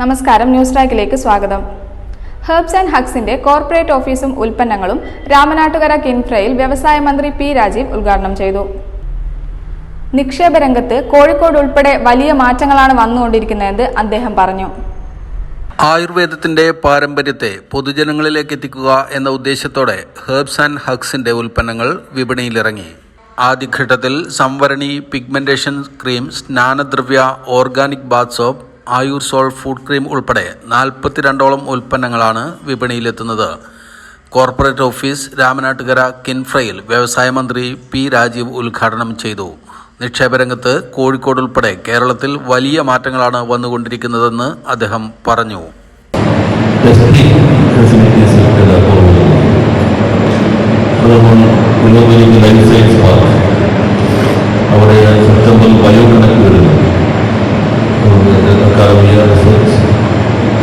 നമസ്കാരം ന്യൂസ് ട്രാക്കിലേക്ക് സ്വാഗതം. ഹെർബ്സ് ആൻഡ് ഹക്സിന്റെ കോർപ്പറേറ്റ് ഓഫീസും ഉൽപ്പന്നങ്ങളും രാമനാട്ടുകര കിൻഫ്രയിൽ വ്യവസായ മന്ത്രി പി രാജീവ് ഉദ്ഘാടനം ചെയ്തു. നിക്ഷേപ രംഗത്ത് കോഴിക്കോട് ഉൾപ്പെടെ വലിയ മാറ്റങ്ങളാണ് വന്നുകൊണ്ടിരിക്കുന്നതെന്ന് അദ്ദേഹം പറഞ്ഞു. ആയുർവേദത്തിന്റെ പാരമ്പര്യത്തെ പൊതുജനങ്ങളിലേക്ക് എത്തിക്കുക എന്ന ഉദ്ദേശത്തോടെ ഹെർബ്സ് ആൻഡ് ഹക്സിന്റെ ഉൽപ്പന്നങ്ങൾ വിപണിയിലിറങ്ങി. ആദ്യഘട്ടത്തിൽ സംവരണി pigmentation cream സ്നാനദ്രവ്യ organic bath soap Ayur sole food cream ഉൾപ്പെടെ നാൽപ്പത്തിരണ്ടോളം ഉൽപ്പന്നങ്ങളാണ് വിപണിയിലെത്തുന്നത്. കോർപ്പറേറ്റ് ഓഫീസ് രാമനാട്ടുകര കിൻഫ്രയിൽ വ്യവസായ മന്ത്രി പി രാജീവ് ഉദ്ഘാടനം ചെയ്തു. നിക്ഷേപരംഗത്ത് കോഴിക്കോട് ഉൾപ്പെടെ കേരളത്തിൽ വലിയ മാറ്റങ്ങളാണ് വന്നുകൊണ്ടിരിക്കുന്നതെന്ന് അദ്ദേഹം പറഞ്ഞു. അവിടെ സെപ്റ്റംബറിൽ ബയോ കണക്ട് വരുന്നു. അക്കാദമിയ റിസർച്ച്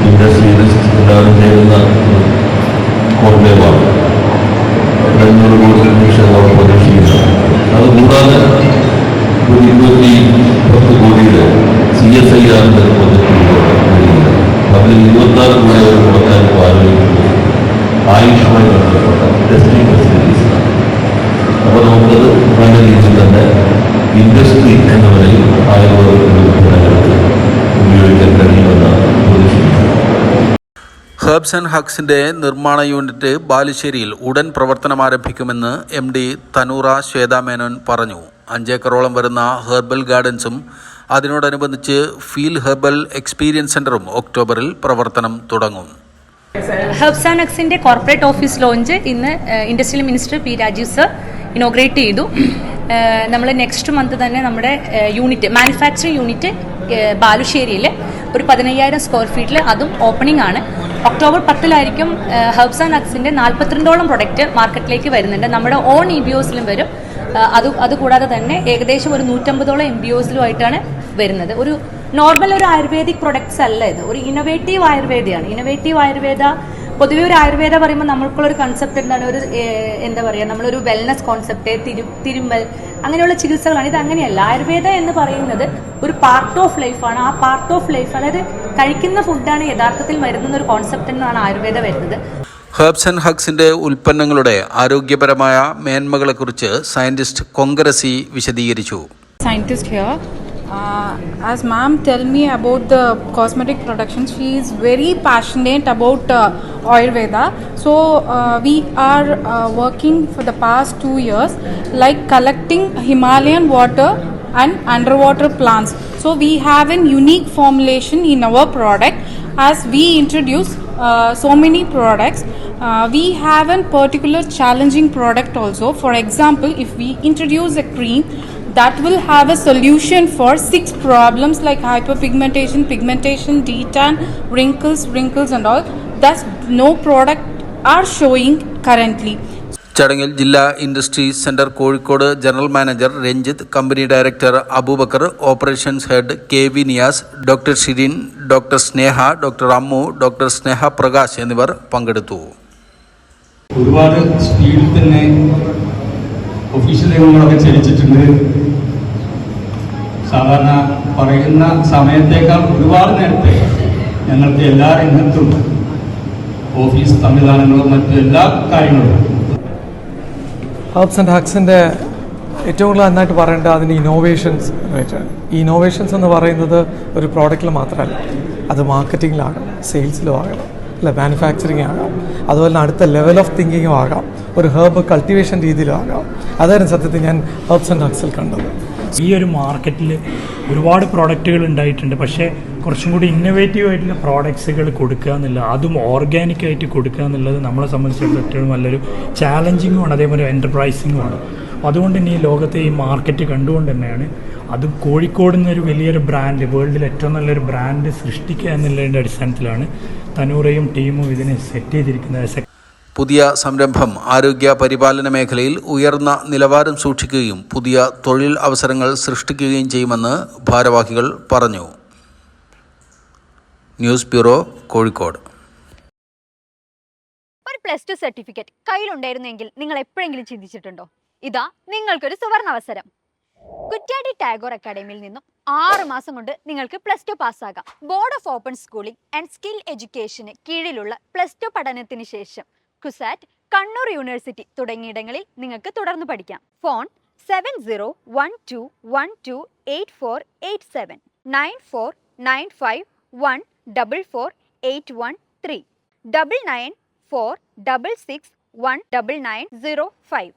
ഇൻഡസ്ട്രിയലിസ്റ്റ് എല്ലാവരും ചേരുന്ന കോർമേവാണ് രണ്ടൂറ് കോടി ലക്ഷം അവർ പ്രതീക്ഷിക്കുന്നു അതുകൂടാതെ ഒരു ഇരുപത്തി പത്ത് കോടിയുടെ സി എസ് ഐ ആറിന്റെ പ്രൊജക്റ്റുകൾ അതിൽ ഇരുപത്തിനാല് കോടി അവർ ഇപ്പോൾ ആലോചിക്കുന്നത് ആയുഷുമായി ബന്ധപ്പെട്ട ടെസ്റ്റിംഗ് ഫെസിലിറ്റീസ് അപ്പോൾ നമുക്കത് നല്ല രീതിയിൽ തന്നെ ഇൻഡസ്ട്രി എന്ന നിലയിൽ ആയുർവേദ ഉൽപ്പന്നങ്ങൾക്ക് ഹെർബ്സ് ആൻഡ് ഹക്സിന്റെ നിർമ്മാണ യൂണിറ്റ് ബാലുശ്ശേരിയിൽ ഉടൻ പ്രവർത്തനം ആരംഭിക്കുമെന്ന് എം ഡി തനൂറ ശ്വേതാമേനോൻ പറഞ്ഞു. അഞ്ചേക്കറോളം വരുന്ന ഹെർബൽ ഗാർഡൻസും അതിനോടനുബന്ധിച്ച് ഫീൽ ഹെർബൽ എക്സ്പീരിയൻസ് സെന്ററും ഒക്ടോബറിൽ പ്രവർത്തനം തുടങ്ങും. ഹെർബ്സ് ആൻഡ് ഹക്സിന്റെ കോർപ്പറേറ്റ് ഓഫീസ് ലോഞ്ച് ഇന്ന് industrial minister P Rajeev sir inaugurate ചെയ്തു. നമ്മൾ നെക്സ്റ്റ് മന്ത് തന്നെ നമ്മുടെ യൂണിറ്റ് മാനുഫാക്ചറിങ് യൂണിറ്റ് ബാലുശ്ശേരിയിൽ ഒരു പതിനയ്യായിരം സ്ക്വയർ ഫീറ്റിൽ അതും ഓപ്പണിംഗ് ആണ്. ഒക്ടോബർ പത്തിലായിരിക്കും ഹെർബ്സ് ആൻഡ് അക്സിന്റെ നാൽപ്പത്തിരണ്ടോളം പ്രൊഡക്റ്റ് മാർക്കറ്റിലേക്ക് വരുന്നുണ്ട്. നമ്മുടെ ഓൺ ഇ ബി ഒസിലും വരും. അത് അതുകൂടാതെ തന്നെ ഏകദേശം ഒരു നൂറ്റമ്പതോളം എം ബി ഒസിലുമായിട്ടാണ് വരുന്നത്. ഒരു നോർമൽ ഒരു ആയുർവേദിക് പ്രൊഡക്ട്സ് അല്ല ഇത്. ഒരു ഇന്നോവേറ്റീവ് ആയുർവേദയാണ്. ഇന്നോവേറ്റീവ് ആയുർവേദ പൊതുവെ ഒരു ആയുർവേദ പറയുമ്പോൾ നമ്മൾക്കുള്ള ഒരു കൺസെപ്റ്റ് എന്താണ്? ഒരു എന്താ പറയുക നമ്മളൊരു വെൽനസ് കോൺസെപ്റ്റ് തിരു തിരുമ്മൽ അങ്ങനെയുള്ള ചികിത്സകളാണ്. ഇത് അങ്ങനെയല്ല. ആയുർവേദം എന്ന് പറയുന്നത് ഒരു പാർട്ട് ഓഫ് ലൈഫാണ് ആ പാർട്ട് ഓഫ് ലൈഫ് അതായത് കഴിക്കുന്ന ഫുഡാണ് യഥാർത്ഥത്തിൽ വരുന്ന ഒരു കോൺസെപ്റ്റ് എന്നാണ് ആയുർവേദം വരുന്നത്. ഹെർബ്സ് ആൻഡ് ഹക്സിന്റെ ഉൽപ്പന്നങ്ങളുടെ ആരോഗ്യപരമായ മേന്മകളെക്കുറിച്ച് സയന്റിസ്റ്റ് കോൺഗ്രസി വിശദീകരിച്ചു. Scientist here. Uh, as ma'am tell me about the cosmetic production, she is very passionate about uh, Ayurveda. So uh, we are uh, working for the past two years, like collecting Himalayan water and underwater plants. So we have an unique formulation in our product. As we introduce uh, so many products, uh, we have a particular challenging product also. For example, if we introduce a cream that will have a solution for six problems like hyperpigmentation, pigmentation, detan, wrinkles, wrinkles, and all. That's no product are showing currently. ചടങ്ങിൽ ജില്ലാ industries centre Kozhikode general manager Ranjith company director Aboobacker operations head K V Niyas doctor Shirin doctor Sneha doctor Ammu doctor Sneha Prakash എന്നിവർ പങ്കെടുത്തു ഒരുപാട് സ്പീഡിൽ തന്നെ official രേഖകളൊക്കെ ചലിച്ചിട്ടുണ്ട് സാധാരണ പറയുന്ന സമയത്തേക്കാൾ ഒരുപാട് നേരത്തെ ഞങ്ങൾക്ക് എല്ലാ രംഗത്തും ഓഫീസ് സംവിധാനങ്ങളും മറ്റു എല്ലാ കാര്യങ്ങളും. ഹബ്സ് ആൻഡ് ഹക്സിന്റെ ഏറ്റവും കൂടുതൽ നന്നായിട്ട് പറയേണ്ടത് അതിന് ഇന്നോവേഷൻസ് എന്ന് ഈ ഇന്നോവേഷൻസ് എന്ന് പറയുന്നത് ഒരു പ്രോഡക്റ്റിൽ മാത്രമല്ല അത് മാർക്കറ്റിങ്ങിലാകണം സെയിൽസിലും ആകാം അല്ല മാനുഫാക്ചറിങ് ആകാം. അതുപോലെ തന്നെ അടുത്ത ലെവൽ ഓഫ് തിങ്കിങ്ങും ആകാം. ഒരു ഹെർബ് കൾട്ടിവേഷൻ രീതിയിലും ആകാം. അതായിരുന്നു സത്യത്തിൽ ഞാൻ ഹെർബ്സ് ആൻഡ് ഡ്രഗ്സിൽ കണ്ടത്. ഈ ഒരു മാർക്കറ്റിൽ ഒരുപാട് പ്രോഡക്റ്റുകൾ ഉണ്ടായിട്ടുണ്ട്. പക്ഷേ കുറച്ചും കൂടി ഇന്നോവേറ്റീവ് ആയിട്ടുള്ള പ്രോഡക്ട്സുകൾ കൊടുക്കുക എന്നുള്ള അതും ഓർഗാനിക് ആയിട്ട് കൊടുക്കുക എന്നുള്ളത് നമ്മളെ സംബന്ധിച്ചിടത്തോളം നല്ലൊരു ചാലഞ്ചിങ്ങുമാണ് അതേപോലെ എന്റർപ്രൈസിങ്ങുമാണ് അതുകൊണ്ട് തന്നെ ഈ ലോകത്തെ ഈ മാർക്കറ്റ് കണ്ടുകൊണ്ട് തന്നെയാണ് അതും കോഴിക്കോട് നിന്നൊരു വലിയൊരു ബ്രാൻഡ് വേൾഡിൽ ഏറ്റവും നല്ലൊരു ബ്രാൻഡ് സൃഷ്ടിക്കുക എന്നുള്ളതിന്റെ അടിസ്ഥാനത്തിലാണ് തനൂറയും ടീമും ഇതിനെ സെറ്റ് ചെയ്തിരിക്കുന്നത് പുതിയ സംരംഭം ആരോഗ്യ പരിപാലന മേഖലയിൽ ഉയർന്ന നിലവാരം സൂക്ഷിക്കുകയും പുതിയ തൊഴിൽ അവസരങ്ങൾ സൃഷ്ടിക്കുകയും ചെയ്യുമെന്ന് ഭാരവാഹികൾ പറഞ്ഞു. News bureau Kozhikode. ഒരു പ്ലസ് ടു സർട്ടിഫിക്കറ്റ് കയ്യിലുണ്ടായിരുന്നെങ്കിൽ നിങ്ങൾ എപ്പോഴെങ്കിലും ചിന്തിച്ചിട്ടുണ്ടോ? ഇതാ നിങ്ങൾക്കൊരു സുവർണ അവസരം. കുറ്റ്യാടി ടാഗോർ അക്കാഡമിയിൽ നിന്നും ആറ് മാസം കൊണ്ട് നിങ്ങൾക്ക് plus two പാസ്സാകാം. Board of open schooling and skill എഡ്യൂക്കേഷന് കീഴിലുള്ള പ്ലസ് ടു പഠനത്തിന് ശേഷം കുസാറ്റ് കണ്ണൂർ യൂണിവേഴ്സിറ്റി തുടങ്ങിയിടങ്ങളിൽ നിങ്ങൾക്ക് തുടർന്ന് പഠിക്കാം. Phone seven zero one two one two eight four eight seven nine four nine five one double four eight one three double nine four double six one double nine zero five